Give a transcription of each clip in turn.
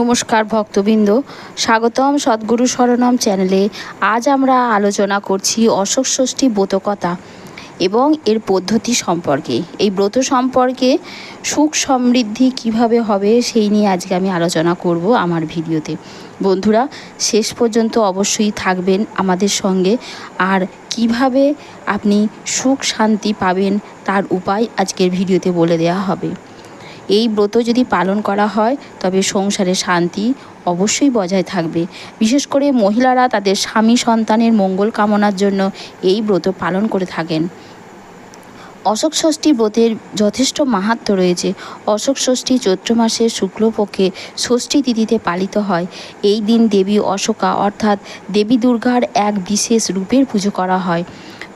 নমস্কার ভক্তবৃন্দ। স্বাগতম সদ্গুরু শরণম চ্যানেলে। আজ আমরা আলোচনা করছি অশোক ষষ্ঠী ব্রতকথা এবং এর পদ্ধতি সম্পর্কে। এই ব্রত সম্পর্কে সুখ সমৃদ্ধি কীভাবে হবে সেই নিয়ে আজকে আমি আলোচনা করব আমার ভিডিওতে। বন্ধুরা, শেষ পর্যন্ত অবশ্যই থাকবেন আমাদের সঙ্গে। আর কীভাবে আপনি সুখ শান্তি পাবেন তার উপায় আজকের ভিডিওতে বলে দেওয়া হবে। এই ব্রত যদি পালন করা হয়, তবে সংসারে শান্তি অবশ্যই বজায় থাকবে। বিশেষ করে মহিলারা তাদের স্বামী সন্তানের মঙ্গল কামনার জন্য এই ব্রত পালন করে থাকেন। অশোক ষষ্ঠী ব্রতের যথেষ্ট মাহাত্ম্য রয়েছে। অশোক ষষ্ঠী চৈত্র মাসের শুক্লপক্ষে ষষ্ঠী তিথিতে পালিত হয়। এই দিন দেবী অশোকা অর্থাৎ দেবী দুর্গার এক বিশেষ রূপের পুজো করা হয়।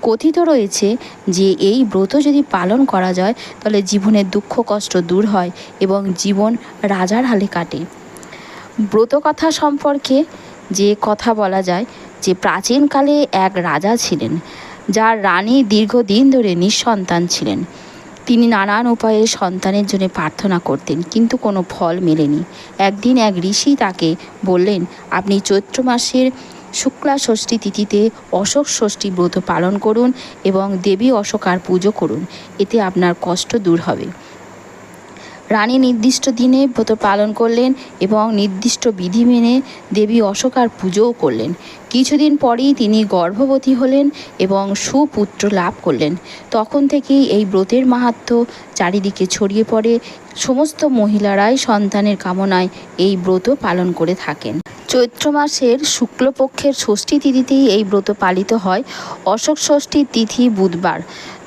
কথিত রয়েছে যে এই ব্রত যদি পালন করা যায়, তাহলে জীবনের দুঃখ, কষ্ট দূর হয় এবং জীবন রাজার হালে কাটে। ব্রত কথা সম্পর্কে যে কথা বলা যায়, যে প্রাচীনকালে এক রাজা ছিলেন, যার রানী দীর্ঘদিন ধরে নিঃসন্তান ছিলেন। তিনি নানান উপায়ে সন্তানের জন্য প্রার্থনা করতেন, কিন্তু কোনো ফল মেলেনি। একদিন এক ঋষি তাকে বললেন, আপনি চৈত্র মাসের শুক্লা ষষ্ঠী তিথিতে অশোক ষষ্ঠী ব্রত পালন করুন এবং দেবী অশোকার পুজো করুন। এতে আপনার কষ্ট দূর হবে। রানী নির্দিষ্ট দিনে ব্রত পালন করলেন এবং নির্দিষ্ট বিধি মেনে দেবী অশোকার পুজোও করলেন। কিছুদিন পরেই তিনি গর্ভবতী হলেন এবং সুপুত্র লাভ করলেন। তখন থেকেই এই ব্রতের মাহাত্ম্য চারিদিকে ছড়িয়ে পড়ে। সমস্ত মহিলারাই সন্তানের কামনায় এই ব্রত পালন করে থাকেন। চৈত্র মাসের শুক্লপক্ষের ষষ্ঠী তিথিতেই এই ব্রত পালিত হয়। অশোক ষষ্ঠীর তিথি বুধবার।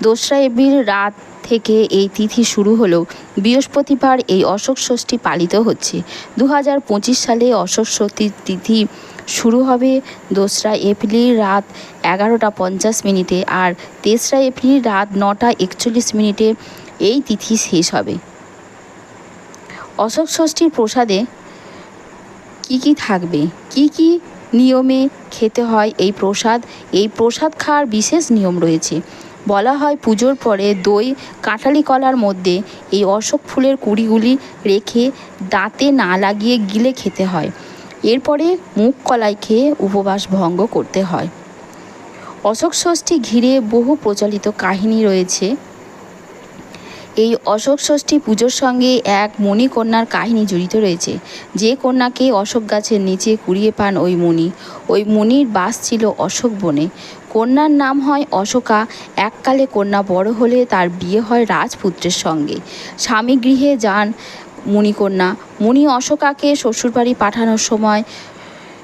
দোসরা এপ্রিল রাত থেকে এই তিথি শুরু হলেও বৃহস্পতিবার এই অশোক ষষ্ঠী পালিত হচ্ছে। দু হাজার পঁচিশ সালে অশোক ষষ্ঠীর তিথি শুরু হবে দোসরা এপ্রিল রাত এগারোটা পঞ্চাশ মিনিটে আর তেসরা এপ্রিল রাত নটা একচল্লিশ মিনিটে এই তিথি শেষ হবে। অশোক ষষ্ঠীর প্রসাদে কি কি থাকবে? কি কি নিয়মে খেতে হয় এই প্রসাদ? এই প্রসাদ খাওয়ার বিশেষ নিয়ম রয়েছে। বলা হয় পুজোর পরে দই, কাঁঠালি কলার মধ্যে এই অশোক ফুলের কুড়িগুলি রেখে দাঁতে না লাগিয়ে গিলে খেতে হয়। এরপরে মুখ কলাই খেয়ে উপবাস ভঙ্গ করতে হয়। অশোক ষষ্ঠী ঘিরে বহু প্রচলিত কাহিনী রয়েছে। এই অশোক ষষ্ঠী পুজোর সঙ্গে এক মণিকন্যার কাহিনী জড়িত রয়েছে। যে কন্যাকে অশোক গাছের নিচে কুড়িয়ে পান ওই মুনি ওই মুনির বাস ছিল অশোক বনে। কন্যার নাম হয় অশোকা। এককালে কন্যা বড় হলে তার বিয়ে হয় রাজপুত্রের সঙ্গে। স্বামী গৃহে যান মুনিকন্যা মণি অশোকাকে শ্বশুরবাড়ি পাঠানোর সময়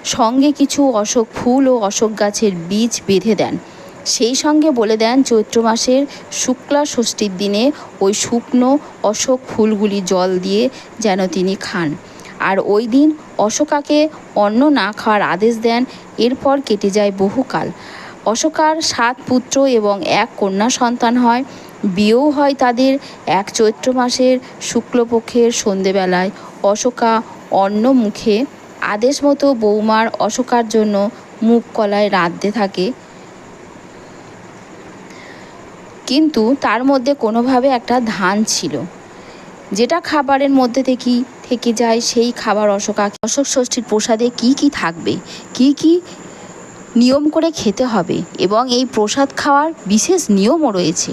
সঙ্গে কিছু অশোক ফুল ও অশোক গাছের বীজ বেঁধে দেন। সেই সঙ্গে বলে দেন, চৈত্র মাসের শুক্লা ষষ্ঠীর দিনে ওই শুকনো অশোক ফুলগুলি জল দিয়ে যেন তিনি খান। আর ওই দিন অশোকাকে অন্ন না খাওয়ার আদেশ দেন, এরপর কেটে যায় বহুকাল। অশোকার সাত পুত্র এবং এক কন্যা সন্তান হয়। বিয়েও হয় তাদের এক চৈত্র মাসের শুক্লপক্ষের সন্ধেবেলায়। অশোকা অন্ন মুখে আদেশ মতো বৌমার অশোকার জন্য মুখ কলায় রাঁধতে থাকে। কিন্তু তার মধ্যে কোনোভাবে একটা ধান ছিল। যেটা খাবারের মধ্যে থেকেই থেকে যায়, সেই খাবার অশোকা অশোক ষষ্ঠীর প্রসাদে কি কি থাকবে? কি কি নিয়ম করে খেতে হবে? এবং এই প্রসাদ খাওয়ার বিশেষ নিয়মও রয়েছে।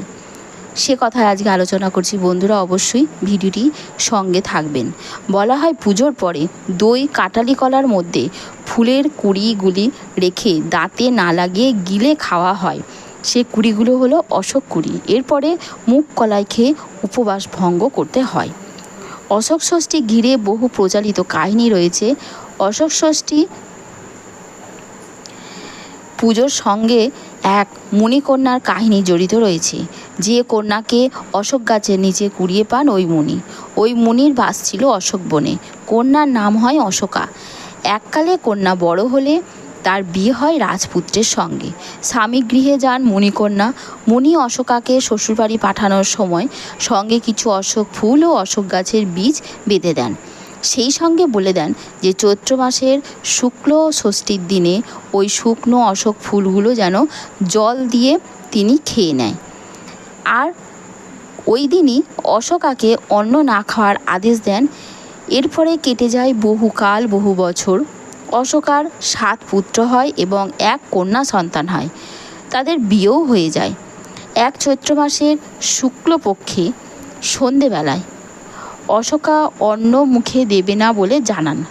সে কথায় আজকে আলোচনা করছি। বন্ধুরা, অবশ্যই ভিডিওটি সঙ্গে থাকবেন। বলা হয় পুজোর পরে দই কাটালি কলার মধ্যে ফুলের কুড়িগুলি রেখে দাঁতে না লাগিয়ে গিলে খাওয়া হয়। সে কুড়িগুলো হলো অশোক কুড়ি। এরপরে মুখ কলাই খেয়ে উপবাস ভঙ্গ করতে হয়। অশোক ষষ্ঠী ঘিরে বহু প্রচলিত কাহিনী রয়েছে। অশোক ষষ্ঠী পুজোর সঙ্গে এক মুনিকন্যার কাহিনী জড়িত রয়েছে। যে কন্যাকে অশোক গাছের নিচে কুড়িয়ে পান ওই মুনি। ওই মুনির বাস ছিল অশোক বনে। কন্যার নাম হয় অশোকা। এককালে কন্যা বড় হলে তার বিয়ে হয় রাজপুত্রের সঙ্গে। স্বামী গৃহে যান মণিকন্যা। মুনি অশোকাকে শ্বশুরবাড়ি পাঠানোর সময় সঙ্গে কিছু অশোক ফুল ও অশোক গাছের বীজ বেঁধে দেন। সেই সঙ্গে বলে দেন যে, চৈত্র মাসের শুক্ল ষষ্ঠীর দিনে ওই শুকনো অশোক ফুলগুলো যেন জল দিয়ে তিনি খেয়ে নেয়। আর ওই দিনই অশোকাকে অন্ন না খাওয়ার আদেশ দেন। এরপরে কেটে যায় বহুকাল, বহু বছর। অশোকার সাত পুত্র হয় এবং এক কন্যা সন্তান হয়। তাদের বিয়েও হয়ে যায়। এক চৈত্র মাসের শুক্লপক্ষে সন্ধেবেলায় অশোকা অন্ন মুখে দেবে না বলে জানান।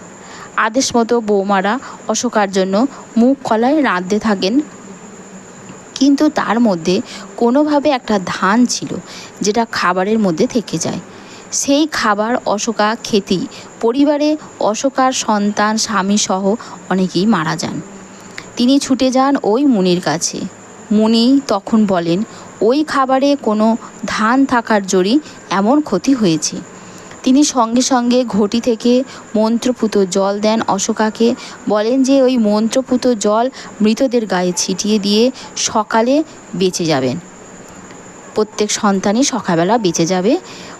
আদেশ মতো বৌমারা অশোকার জন্য মুখ কলায় রাঁধতে থাকেন। কিন্তু তার মধ্যে কোনোভাবে একটা ধান ছিল, যেটা খাবারের মধ্যে থেকে যায়। সেই খাবার অশোকা খেতেই পরিবারে অশোকার সন্তান, স্বামী সহ অনেকেই মারা যান। তিনি ছুটে যান ওই মুনির কাছে। মুনি তখন বলেন, ওই খাবারে কোনো ধান থাকার জোরই এমন ক্ষতি হয়েছে তিনি সঙ্গে সঙ্গে ঘটি থেকে মন্ত্রপুত জল দেন অশোকাকে। বলেন যে, ওই মন্ত্রপুত জল মৃতদের গায়ে ছিটিয়ে দিয়ে সকালে বেঁচে যাবেন। প্রত্যেক সন্তানই সকালবেলা বেঁচে যাবে।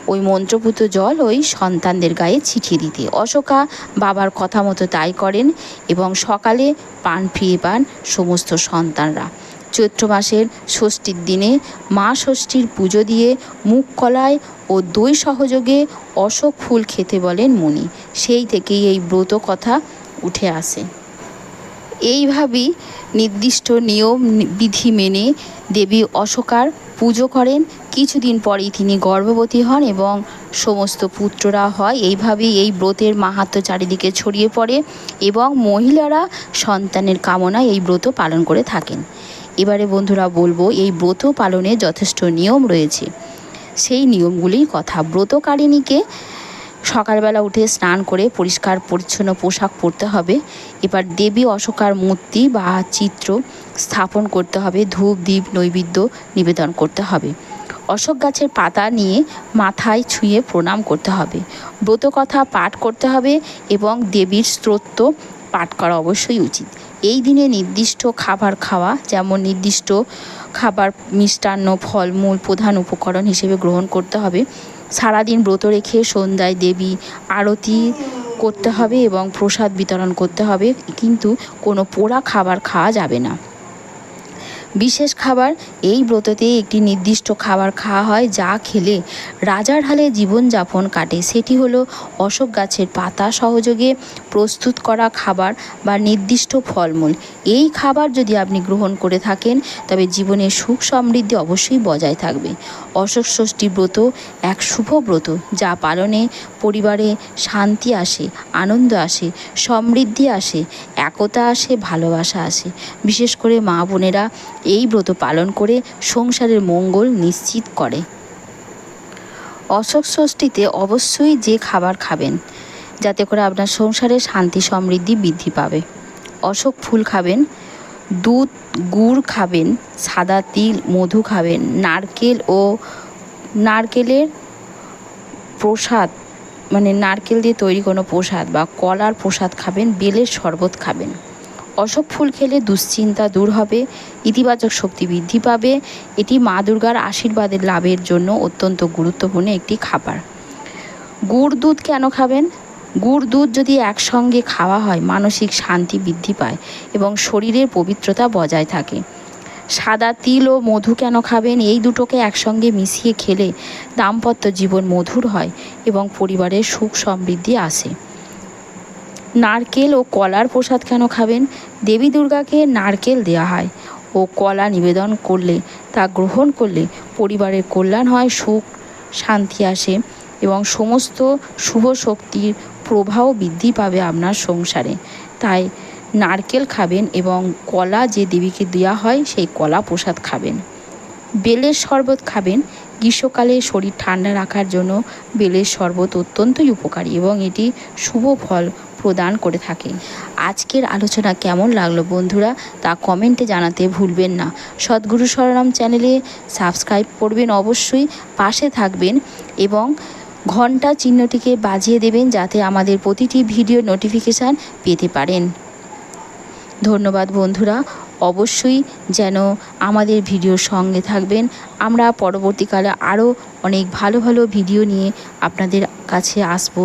ওই মন্ত্রপুত জল ওই সন্তানদের গায়ে ছিটিয়ে দিতে। অশোকা বাবার কথা মতো তাই করেন এবং সকালে পান ফিরে পান সমস্ত সন্তানরা। চৈত্র মাসের ষষ্ঠীর দিনে মা ষষ্ঠীর পুজো দিয়ে মুখ কলায় ও দই সহযোগে অশোক ফুল খেতে বলেন মুনি সেই থেকেই এই ব্রত কথা উঠে আসে। এইভাবেই নির্দিষ্ট নিয়ম, বিধি মেনে দেবী অশোকার পুজো করেন। কিছুদিন পরেই তিনি গর্ভবতী হন এবং সমস্ত পুত্ররা হয়। এইভাবেই এই ব্রতের মাহাত্ম চারিদিকে ছড়িয়ে পড়ে এবং মহিলারা সন্তানের কামনায় এই ব্রত পালন করে থাকেন। এবারে বন্ধুরা বলব, এই ব্রত পালনে যথেষ্ট নিয়ম রয়েছে। সেই নিয়মগুলির কথা। ব্রতকারিণীকে সকালবেলা উঠে স্নান করে পরিষ্কার, পরিচ্ছন্ন পোশাক পরতে হবে। এবার দেবী অশোকার মূর্তি বা চিত্র স্থাপন করতে হবে। ধূপ দ্বীপ নৈবেদ্য নিবেদন করতে হবে। অশোক গাছের পাতা নিয়ে মাথায় ছুঁয়ে প্রণাম করতে হবে। ব্রতকথা পাঠ করতে হবে এবং দেবীর স্তোত্র পাঠ করা অবশ্যই উচিত। এই দিনে নির্দিষ্ট খাবার খাওয়া, যেমন নির্দিষ্ট খাবার মিষ্টান্ন, ফলমূল প্রধান উপকরণ হিসেবে গ্রহণ করতে হবে। সারাদিন ব্রত রেখে সন্ধ্যায় দেবী আরতি করতে হবে এবং প্রসাদ বিতরণ করতে হবে। কিন্তু কোনো পোড়া খাবার খাওয়া যাবে না। বিশেষ খাবার। এই ব্রততে একটি নির্দিষ্ট খাবার খাওয়া হয় যা খেলে রাজার হালে জীবনযাপন কাটে। সেটি হলো অশোক গাছের পাতা সহযোগে প্রস্তুত করা খাবার বা নির্দিষ্ট ফলমূল। এই খাবার যদি আপনি গ্রহণ করে থাকেন, তবে জীবনে সুখ সমৃদ্ধি অবশ্যই বজায় থাকবে। অশোক ষষ্ঠী ব্রত এক শুভ ব্রত যা পালনে পরিবারে শান্তি আসে, আনন্দ আসে, সমৃদ্ধি আসে, একতা আসে, ভালোবাসা আসে। বিশেষ করে মা বোনেরা এই ব্রত পালন করে সংসারের মঙ্গল নিশ্চিত করে। অশোক ষষ্ঠীতে অবশ্যই যে খাবার খাবেন, যাতে করে আপনার সংসারে শান্তি সমৃদ্ধি বৃদ্ধি পাবে। অশোক ফুল খাবেন, দুধ, গুড় খাবেন, সাদা তিল, মধু খাবেন, নারকেল ও নারকেলের প্রসাদ মানে নারকেল দিয়ে তৈরি কোনো প্রসাদ বা কলার প্রসাদ খাবেন, বেলের শরবত খাবেন। অশোক ফুল খেলে দুশ্চিন্তা দূর হবে, ইতিবাচক শক্তি বৃদ্ধি পাবে। এটি মা দুর্গার আশীর্বাদের লাভের জন্য অত্যন্ত গুরুত্বপূর্ণ একটি খাবার। গুড় দুধ কেন খাবেন? গুড় দুধ যদি একসঙ্গে খাওয়া হয়, মানসিক শান্তি বৃদ্ধি পায় এবং শরীরের পবিত্রতা বজায় থাকে। সাদা তিল ও মধু কেন খাবেন? এই দুটোকে একসঙ্গে মিশিয়ে খেলে দাম্পত্য জীবন মধুর হয় এবং পরিবারের সুখ সমৃদ্ধি আসে। নারকেল ও কলার প্রসাদ কেন খাবেন? দেবী দুর্গাকে নারকেল দেওয়া হয়। ও কলা নিবেদন করলে, তা গ্রহণ করলে পরিবারের কল্যাণ হয়, সুখ, শান্তি আসে এবং সমস্ত শুভ শক্তির প্রভাব বৃদ্ধি পাবে আপনার সংসারে। তাই নারকেল খাবেন এবং কলা যে দেবীকে দেওয়া হয়, সেই কলা প্রসাদ খাবেন। বেলের শরবত খাবেন গ্রীষ্মকালে শরীর ঠান্ডা রাখার জন্য বেলের শরবত অত্যন্তই উপকারী এবং এটি শুভ ফল প্রদান করে থাকে। আজকের আলোচনা কেমন লাগল বন্ধুরা তা কমেন্টে জানাতে ভুলবেন না। সদ্গুরু সরনাম চ্যানেলে সাবস্ক্রাইব করবেন অবশ্যই, পাশে থাকবেন এবং ঘণ্টা চিহ্নটিকে বাজিয়ে দেবেন যাতে আমাদের প্রতিটি ভিডিও নোটিফিকেশান পেতে পারেন। ধন্যবাদ বন্ধুরা। অবশ্যই যেন আমাদের ভিডিওর সঙ্গে থাকবেন। আমরা পরবর্তীকালে আরও অনেক ভালো ভালো ভিডিও নিয়ে আপনাদের কাছে আসব।